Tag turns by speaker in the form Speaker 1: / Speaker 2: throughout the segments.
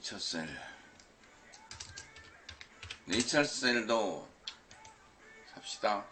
Speaker 1: 네이처셀 네이처셀도 삽시다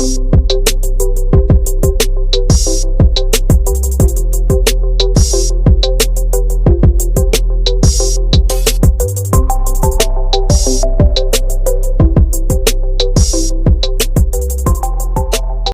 Speaker 2: Peace.